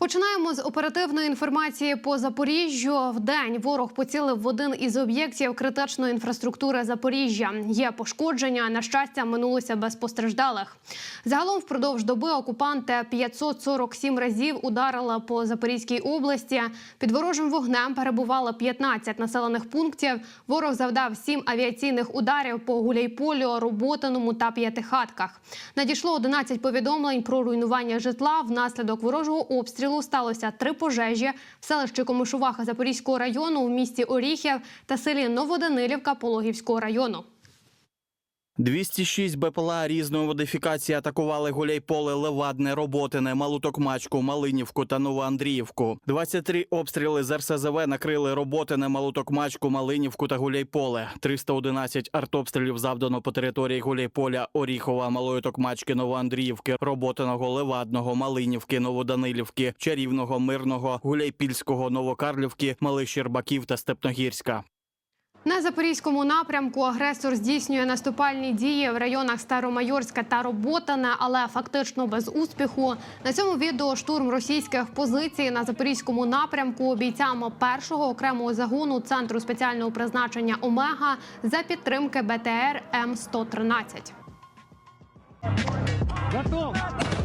Починаємо з оперативної інформації по Запоріжжю. В день ворог поцілив в один із об'єктів критичної інфраструктури Запоріжжя. Є пошкодження. На щастя, минулося без постраждалих. Загалом впродовж доби окупанти 547 разів ударили по Запорізькій області. Під ворожим вогнем перебувало 15 населених пунктів. Ворог завдав 7 авіаційних ударів по Гуляйполю, Роботиному та П'ятихатках. Надійшло 11 повідомлень про руйнування житла. Внаслідок ворожого обстрілу сталося три пожежі в селищі Комишуваха Запорізького району, в місті Оріхів та селі Новоданилівка Пологівського району. 206 БПЛА різної модифікації атакували Гуляйполе, Левадне, Роботине, Малутокмачку, Малинівку та Новоандріївку. 23 обстріли з РСЗВ накрили Роботине, Малутокмачку, Малинівку та Гуляйполе. 311 артобстрілів завдано по території Гуляйполя, Оріхова, Малої Токмачки, Новоандріївки, Роботиного, Левадного, Малинівки, Новоданилівки, Чарівного, Мирного, Гуляйпільського, Новокарлівки, Малих Щербаків та Степногірська. На запорізькому напрямку агресор здійснює наступальні дії в районах Старомайорська та Роботина, але фактично без успіху. На цьому відео штурм російських позицій на запорізькому напрямку бійцями першого окремого загону центру спеціального призначення Омега за підтримки БТР М 113 Готов! Давай! Прокачивай!